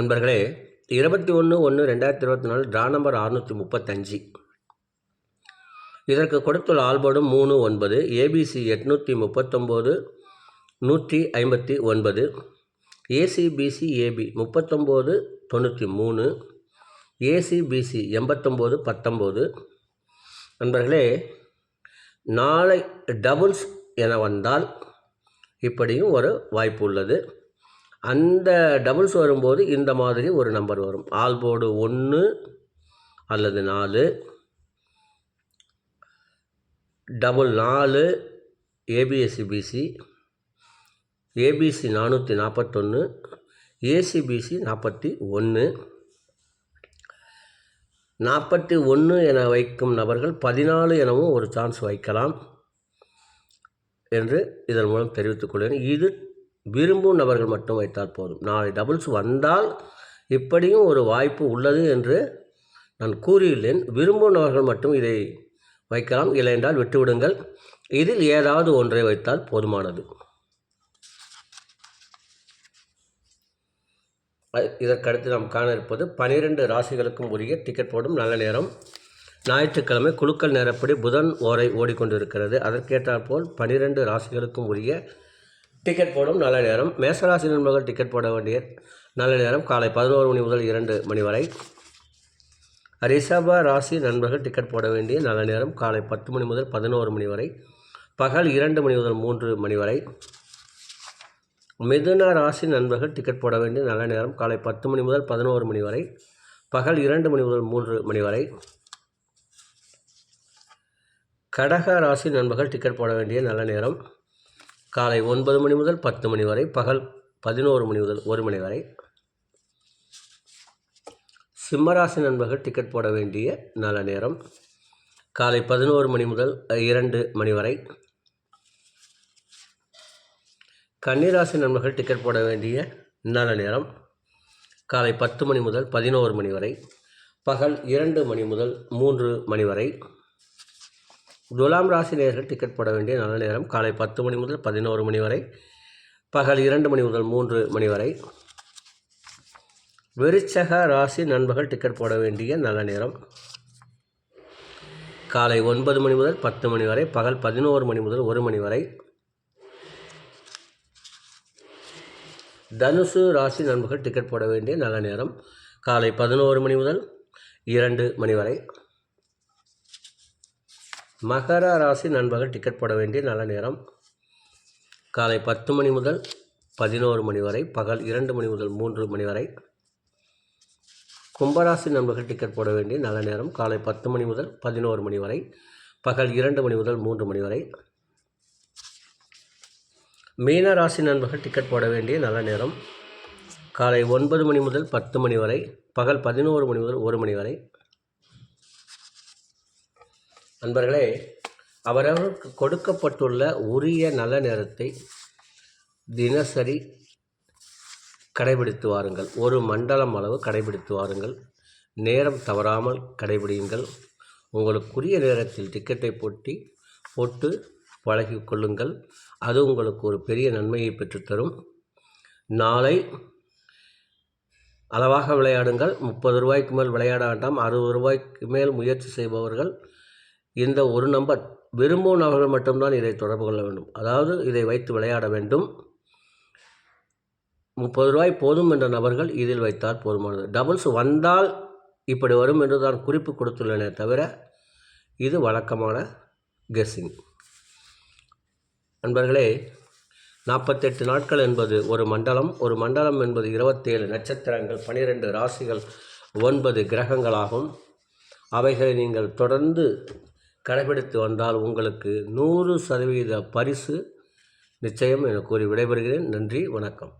அன்பர்களே இருபத்தி ஒன்று ஒன்று ரெண்டாயிரத்தி இருபத்தி நாலு ட்ரா நம்பர் அறுநூற்றி முப்பத்தஞ்சு. இதற்கு கொடுத்துள்ள ஆல்போர்டும் மூணு ஒன்பது ஏபிசி எட்நூற்றி முப்பத்தொம்போது நூற்றி ஐம்பத்தி ஒன்பது ஏசிபிசி ஏபி முப்பத்தொம்போது தொண்ணூற்றி மூணு ஏசிபிசி எண்பத்தொம்போது பத்தொம்போது. நண்பர்களே நாளை டபுள்ஸ் என வந்தால் இப்படியும் ஒரு வாய்ப்பு உள்ளது. அந்த டபுள்ஸ் வரும்போது இந்த மாதிரி ஒரு நம்பர் வரும். ஆல்போர்டு ஒன்று அல்லது நாலு டபுள் நாலு ஏபிஎஸ்சிபிசி ஏபிசி நானூற்றி நாற்பத்தொன்று ஏசிபிசி நாற்பத்தி ஒன்று நாற்பத்தி ஒன்று என வைக்கும் நபர்கள் பதினாலு எனவும் ஒரு சான்ஸ் வைக்கலாம் என்று இதன் மூலம் தெரிவித்துக் கொள்கிறேன். இது விரும்பும் நபர்கள் மட்டும் வைத்தால் போதும். நாளை டபுள்ஸ் வந்தால் இப்படியும் ஒரு வாய்ப்பு உள்ளது என்று நான் கூறியுள்ளேன். விரும்பும் நபர்கள் மட்டும் இதை வைக்கலாம். இல்லை என்றால் விட்டுவிடுங்கள். இதில் ஏதாவது ஒன்றை வைத்தால் போதுமானது. இதற்கடுத்து நாம் காண இருப்பது பனிரெண்டு ராசிகளுக்கும் உரிய டிக்கெட் போடும் நல்ல நேரம். ஞாயிற்றுக்கிழமை குழுக்கள் நேரப்படி புதன் ஓரை ஓடிக்கொண்டிருக்கிறது. அதற்கேற்றாற்போல் பனிரெண்டு ராசிகளுக்கும் உரிய டிக்கெட் போடும் நல்ல நேரம். மேசராசி நண்பர்கள் டிக்கெட் போட வேண்டிய நல்ல நேரம் காலை பதினோரு மணி முதல் இரண்டு மணி வரை. ரிஷப ராசி நண்பர்கள் டிக்கெட் போட வேண்டிய நல்ல நேரம் காலை பத்து மணி முதல் பதினோரு மணி வரை. பகல் இரண்டு மணி முதல் மூன்று மணி வரை. மிதுன ராசி நண்பர்கள் டிக்கெட் போட வேண்டிய நல்ல நேரம் காலை பத்து மணி முதல் பதினோரு மணி வரை. பகல் இரண்டு மணி முதல் மூன்று மணி வரை. கடக ராசி நண்பர்கள் டிக்கெட் போட வேண்டிய நல்ல நேரம். காலை ஒன்பது மணி முதல் பத்து மணி வரை பகல் பதினோரு மணி முதல் ஒரு மணி வரை. சிம்மராசி நண்பர்கள் டிக்கெட் போட வேண்டிய நல்ல நேரம். காலை பதினோரு மணி முதல் இரண்டு மணி வரை. கன்னிராசி நண்பர்கள் டிக்கெட் போட வேண்டிய நல்ல நேரம். காலை பத்து மணி முதல் பதினோரு மணி வரை. பகல் இரண்டு மணி முதல் மூன்று மணி வரை. துலாம் ராசி நேர்கள் டிக்கெட் போட வேண்டிய நல்ல நேரம். காலை பத்து மணி முதல் பதினோரு மணி வரை பகல் இரண்டு மணி முதல் மூன்று மணி வரை. விருச்சக ராசி நண்பர்கள் டிக்கெட் போட வேண்டிய நல்ல நேரம். காலை ஒன்பது மணி முதல் பத்து மணி வரை பகல் பதினோரு மணி முதல் ஒரு மணி வரை. தனுசு ராசி நண்பர்கள் டிக்கெட் போட வேண்டிய நல்ல நேரம். காலை பதினோரு மணி முதல் இரண்டு மணி வரை. மகர ராசி நண்பர்கள் டிக்கெட் போட வேண்டிய நல்ல நேரம். காலை பத்து மணி முதல் பதினோரு மணி வரை பகல் இரண்டு மணி முதல் மூன்று மணி வரை. கும்பராசி நண்பர்கள் டிக்கெட் போட வேண்டிய நல்ல நேரம். காலை பத்து மணி முதல் பதினோரு மணி வரை பகல் இரண்டு மணி முதல் மூன்று மணி வரை. மீன ராசி நண்பர்கள் டிக்கெட் போட வேண்டிய நல்ல நேரம். காலை ஒன்பது மணி முதல் பத்து மணி வரை பகல் பதினோரு மணி முதல் ஒரு மணி வரை. நண்பர்களே அவரவருக்கு கொடுக்கப்பட்டுள்ள உரிய நல்ல நேரத்தை தினசரி கடைபிடித்து வாருங்கள். ஒரு மண்டலம் அளவு கடைபிடித்து வாருங்கள். நேரம் தவறாமல் கடைபிடியுங்கள். உங்களுக்குரிய நேரத்தில் டிக்கெட்டை போட்டி போட்டு பழகி கொள்ளுங்கள். அது உங்களுக்கு ஒரு பெரிய நன்மையை பெற்றுத்தரும் நாளை அளவாக விளையாடுங்கள். முப்பது ரூபாய்க்கு மேல் விளையாட வேண்டாம். அறுபது ரூபாய்க்கு மேல் முயற்சி செய்பவர்கள் இந்த ஒரு நம்பர் விரும்பும் நபர்கள் மட்டும்தான் இதை தொடர்பு கொள்ள வேண்டும். அதாவது இதை வைத்து விளையாட வேண்டும். முப்பது ரூபாய் போதும் என்ற நபர்கள் இதில் வைத்தால் போதுமானது. டபுள்ஸ் வந்தால் இப்படி வரும் என்று தான் குறிப்பு கொடுத்துள்ளனே தவிர இது வழக்கமான கெஸ்ஸிங். நண்பர்களே நாற்பத்தெட்டு நாட்கள் என்பது ஒரு மண்டலம். ஒரு மண்டலம் என்பது இருபத்தேழு நட்சத்திரங்கள் பனிரெண்டு ராசிகள் ஒன்பது கிரகங்களாகும். அவைகளை நீங்கள் தொடர்ந்து கடைபிடித்து வந்தால் உங்களுக்கு நூறு சதவீத பரிசு நிச்சயம் என கூறி விடைபெறுகிறேன். நன்றி வணக்கம்.